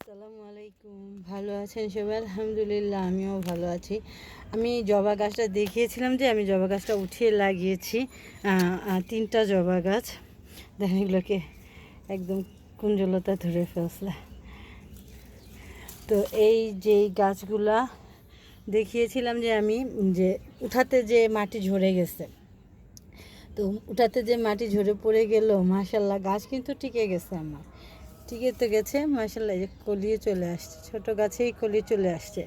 আসসালামু আলাইকুম। ভালো আছেন সবাই? আলহামদুলিল্লাহ, আমিও ভালো আছি। আমি জবা গাছটা দেখিয়েছিলাম যে আমি জবা গাছটা উঠিয়ে লাগিয়েছি। তিনটা জবা গাছ। দেখেন এগুলোকে একদম কুঞ্জলতা ধরে ফেলছে। তো এই যে গাছগুলা দেখিয়েছিলাম যে আমি, যে উঠাতে যে মাটি ঝরে গেছে। তো উঠাতে যে মাটি ঝরে পড়ে গেল মাশাল্লাহ গাছ কিন্তু টিকে গেছে আমার। টিকে তো গেছে মাশাল্লাহ এই যে কলিয়ে চলে আসছে, ছোট গাছেই কলিয়ে চলে আসছে।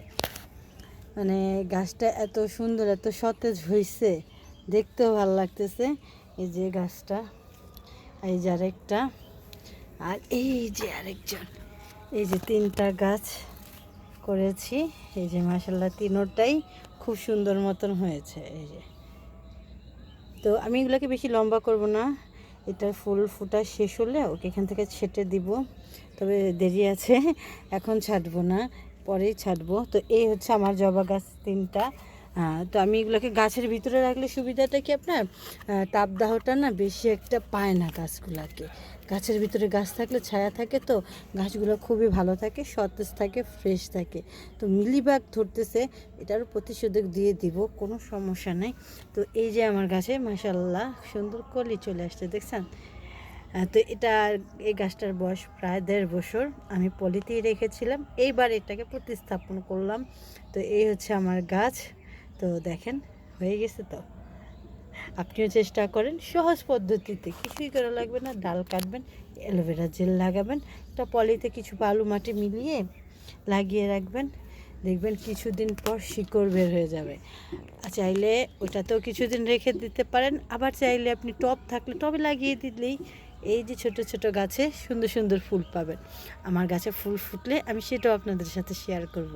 মানে গাছটা এত সুন্দর, এত সতেজ হয়েছে দেখতেও ভালো লাগতেছে, এই যে গাছটা, এই যে আরেকটা, আর এই যে আরেকজন, এই যে তিনটা গাছ করেছি, এই যে মাসাল্লাহ তিনোটাই খুব সুন্দর মতন হয়েছে, এই যে। তো আমি এগুলোকে বেশি লম্বা করব না এটা ফুল ফুটা শেষ হলে ওকে এখান থেকে ছেটে দিব। তবে দেরি আছে, এখন ছাড়বো না, পরেই ছাড়বো তো এই হচ্ছে আমার জবা গাছ তিনটা। তো আমি এগুলোকে গাছের ভিতরে রাখলে সুবিধাটা কি আপনার? তাপদাহটা না বেশি একটা পায় না গাছগুলোকে। গাছের ভিতরে গাছ থাকলে ছায়া থাকে তো, গাছগুলো খুবই ভালো থাকে, সতেজ থাকে ফ্রেশ থাকে। তো মিলিবাগ ধরতেছে এটারও প্রতিষেধক দিয়ে দিব, কোনো সমস্যা নেই। তো এই যে আমার গাছে মাসাল্লাহ সুন্দর কলি চলে আসছে, দেখছেন? তো এটা এই গাছটার বয়স প্রায় দেড় বছর, আমি পলিতেই রেখেছিলাম। এইবার এটাকে প্রতিস্থাপন করলাম। তো এই হচ্ছে আমার গাছ। তো দেখেন, হয়ে গেছে তো। আপনিও চেষ্টা করেন, সহজ পদ্ধতিতে। কিছুই করা লাগবে না, ডাল কাটবেন, অ্যালোভেরা জেল লাগাবেন একটা পলিতে কিছু বালু মাটি মিলিয়ে লাগিয়ে রাখবেন। দেখবেন কিছুদিন পর শিকড় বের হয়ে যাবে। চাইলে ওটাতেও কিছুদিন রেখে দিতে পারেন। আবার চাইলে আপনি টব থাকলে টবে লাগিয়ে দিলেই এই যে ছোট ছোট গাছে সুন্দর সুন্দর ফুল পাবেন। আমার গাছে ফুল ফুটলে আমি সেটাও আপনাদের সাথে শেয়ার করব।